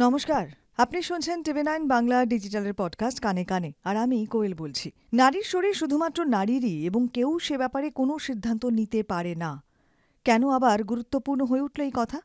নমস্কার। আপনি শুনছেন টিভি নাইন বাংলা ডিজিটালের পডকাস্ট কানে কানে। আর আমি কোয়েল বলছি। নারীর শরীর শুধুমাত্র নারীরই এবং কেউ সে ব্যাপারে কোনো সিদ্ধান্ত নিতে পারে না। কেন আবার গুরুত্বপূর্ণ হয়ে উঠল এই কথা?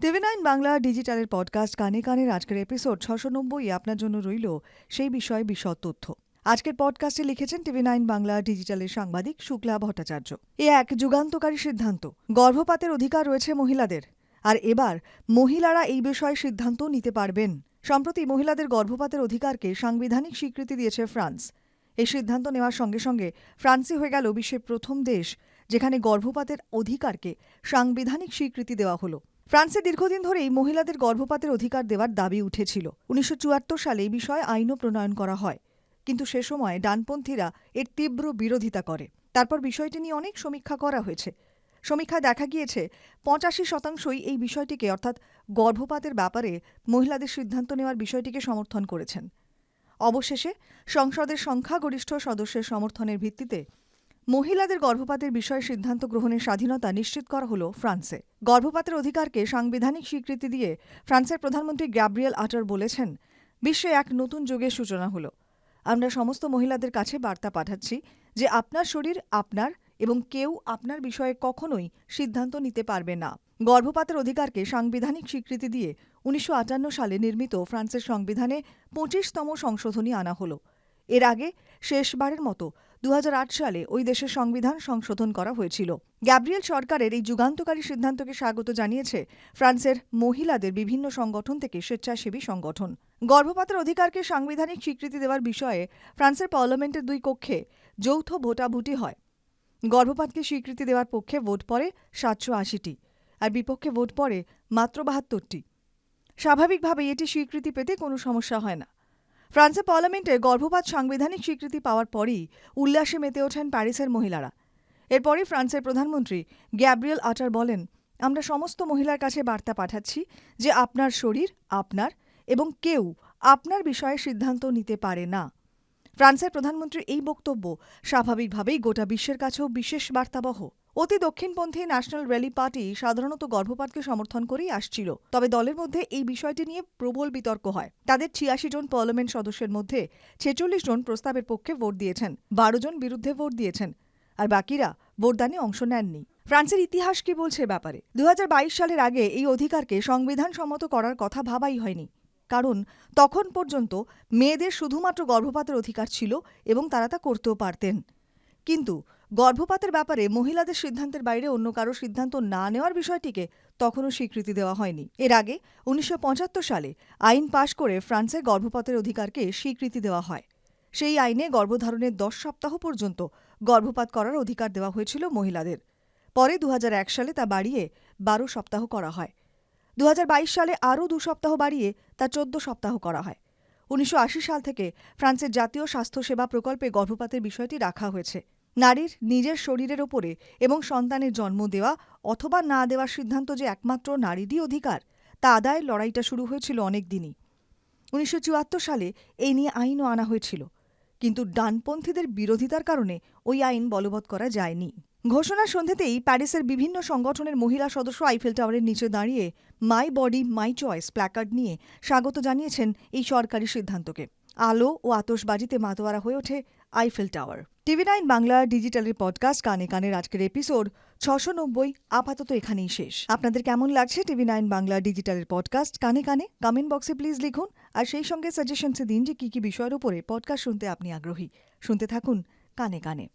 টিভি নাইন বাংলা ডিজিটালের পডকাস্ট কানে কানের আজকের এপিসোড ছশো নব্বই আপনার জন্য রইল সেই বিষয়ে বিশদ তথ্য। আজকের পডকাস্টে লিখেছেন টিভি নাইন বাংলা ডিজিটালের সাংবাদিক শুক্লা ভট্টাচার্য। এ এক যুগান্তকারী সিদ্ধান্ত। গর্ভপাতের অধিকার রয়েছে মহিলাদের। আর এবার মহিলারা এই বিষয়ে সিদ্ধান্ত নিতে পারবেন। সম্প্রতি মহিলাদের গর্ভপাতের অধিকারকে সাংবিধানিক স্বীকৃতি দিয়েছে ফ্রান্স। এই সিদ্ধান্ত নেওয়ার সঙ্গে সঙ্গে ফ্রান্সই হয়ে গেল বিশ্বের প্রথম দেশ, যেখানে গর্ভপাতের অধিকারকে সাংবিধানিক স্বীকৃতি দেওয়া হলো। ফ্রান্সে দীর্ঘদিন ধরেই মহিলাদের গর্ভপাতের অধিকার দেওয়ার দাবি উঠেছিল। উনিশশো চুয়াত্তর সালে এই বিষয়ে আইনও প্রণয়ন করা হয়। কিন্তু সে সময় ডানপন্থীরা এর তীব্র বিরোধিতা করে। তারপর বিষয়টি নিয়ে অনেক সমীক্ষা করা হয়েছে। সমীক্ষায় দেখা গিয়েছে, পঁচাশি শতাংশই এই বিষয়টিকে, অর্থাৎ গর্ভপাতের ব্যাপারে মহিলাদের সিদ্ধান্ত নেওয়ার বিষয়টিকে সমর্থন করেছেন। অবশেষে সংসদের সংখ্যাগরিষ্ঠ সদস্যের সমর্থনের ভিত্তিতে মহিলাদের গর্ভপাতের বিষয়ে সিদ্ধান্ত গ্রহণের স্বাধীনতা নিশ্চিত করা হল ফ্রান্সে। গর্ভপাতের অধিকারকে সাংবিধানিক স্বীকৃতি দিয়ে ফ্রান্সের প্রধানমন্ত্রী গ্যাব্রিয়েল আটার বলেছেন, বিশ্বে এক নতুন যুগের সূচনা হলো। আমরা সমস্ত মহিলাদের কাছে বার্তা পাঠাচ্ছি যে আপনার শরীর আপনার এবং কেউ আপনার বিষয়ে কখনোই সিদ্ধান্ত নিতে পারবে না। গর্ভপাতের অধিকারকে সাংবিধানিক স্বীকৃতি দিয়ে উনিশশো আটান্ন সালে নির্মিত ফ্রান্সের সংবিধানে পঁচিশতম সংশোধনী আনা হলো। এর আগে শেষবারের মতো দু হাজার আট সালে ওই দেশের সংবিধান সংশোধন করা হয়েছিল। গ্যাব্রিয়েল সরকারের এই যুগান্তকারী সিদ্ধান্তকে স্বাগত জানিয়েছে ফ্রান্সের মহিলাদের বিভিন্ন সংগঠন থেকে স্বেচ্ছাসেবী সংগঠন। গর্ভপাতের অধিকারকে সাংবিধানিক স্বীকৃতি দেওয়ার বিষয়ে ফ্রান্সের পার্লামেন্টের দুই কক্ষে যৌথ ভোটাভুটি হয়। গর্ভপাতকে স্বীকৃতি দেওয়ার পক্ষে ভোট পড়ে সাতশো আশিটি আর বিপক্ষে ভোট পড়ে মাত্র বাহাত্তরটি। স্বাভাবিকভাবে এটি স্বীকৃতি পেতে কোনো সমস্যা হয় না। ফ্রান্সের পার্লামেন্টে গর্ভপাত সাংবিধানিক স্বীকৃতি পাওয়ার পরই উল্লাসে মেতে ওঠেন প্যারিসের মহিলারা। এরপরই ফ্রান্সের প্রধানমন্ত্রী গ্যাব্রিয়েল আটার বলেন, আমরা সমস্ত মহিলার কাছে বার্তা পাঠাচ্ছি যে আপনার শরীর আপনার এবং কেউ আপনার বিষয়ে সিদ্ধান্ত নিতে পারে না। ফ্রান্সের প্রধানমন্ত্রীর এই বক্তব্য স্বাভাবিকভাবেই গোটা বিশ্বের কাছেও বিশেষ বার্তাবহ। অতি দক্ষিণপন্থী ন্যাশনাল র্যালি পার্টি সাধারণত গর্ভপাতকে সমর্থন করেই আসছিল। তবে দলের মধ্যে এই বিষয়টি নিয়ে প্রবল বিতর্ক হয়। তাদের ছিয়াশি জন পার্লামেন্ট সদস্যের মধ্যে ছেচল্লিশ জন প্রস্তাবের পক্ষে ভোট দিয়েছেন, বারো জন বিরুদ্ধে ভোট দিয়েছেন আর বাকিরা ভোটদানে অংশ নেননি। ফ্রান্সের ইতিহাস কি বলছে ব্যাপারে? দু হাজার বাইশ সালের আগে এই অধিকারকে সংবিধান সম্মত করার কথা ভাবাই হয়নি। কারণ তখন পর্যন্ত মেয়েদের শুধুমাত্র গর্ভপাতের অধিকার ছিল এবং তারা তা করতেও পারতেন। কিন্তু গর্ভপাতের ব্যাপারে মহিলাদের সিদ্ধান্তের বাইরে অন্য কারও সিদ্ধান্ত না নেওয়ার বিষয়টিকে তখনও স্বীকৃতি দেওয়া হয়নি। এর আগে উনিশশো পঁচাত্তর সালে আইন পাশ করে ফ্রান্সে গর্ভপাতের অধিকারকে স্বীকৃতি দেওয়া হয়। সেই আইনে গর্ভধারণের দশ সপ্তাহ পর্যন্ত গর্ভপাত করার অধিকার দেওয়া হয়েছিল মহিলাদের। পরে দু হাজার এক সালে তা বাড়িয়ে বারো সপ্তাহ করা হয়। দু হাজার বাইশ সালে আরও দু সপ্তাহ বাড়িয়ে তা চোদ্দ সপ্তাহ করা হয়। উনিশশো আশি সাল থেকে ফ্রান্সের জাতীয় স্বাস্থ্যসেবা প্রকল্পে গর্ভপাতের বিষয়টি রাখা হয়েছে। নারীর নিজের শরীরের ওপরে এবং সন্তানের জন্ম দেওয়া অথবা না দেওয়ার সিদ্ধান্ত যে একমাত্র নারীরই অধিকার, তা আদায়ের লড়াইটা শুরু হয়েছিল অনেক দিনই। উনিশশো চুয়াত্তর সালে এই নিয়ে আইনও আনা হয়েছিল, কিন্তু ডানপন্থীদের বিরোধিতার কারণে ওই আইন বলবৎ করা যায়নি। ঘোষণার সন্ধ্যেতেই প্যারিসের বিভিন্ন সংগঠনের মহিলা সদস্য আইফেল টাওয়ারের নিচে দাঁড়িয়ে my body, my choice placard নিয়ে স্বাগত জানিয়েছেন এই সরকারি সিদ্ধান্তকে। আলো ও আতসবাজিতে মাতোয়ারা হয়ে ওঠে Eiffel tower. TV nine Bangla ডিজিটালের podcast কানে কানের আজকের এপিসোড ছশো নব্বই, আপাতত এখানেই শেষ। আপনাদের কেমন লাগছে টিভি নাইন বাংলা ডিজিটালের পডকাস্ট? কানে কানে কমেন্ট বক্সে প্লিজ লিখুন। আর সেই সঙ্গে সাজেশনসে দিন যে কী কী বিষয়ের উপরে পডকাস্ট শুনতে আপনি আগ্রহী। শুনতে থাকুন কানে কানে।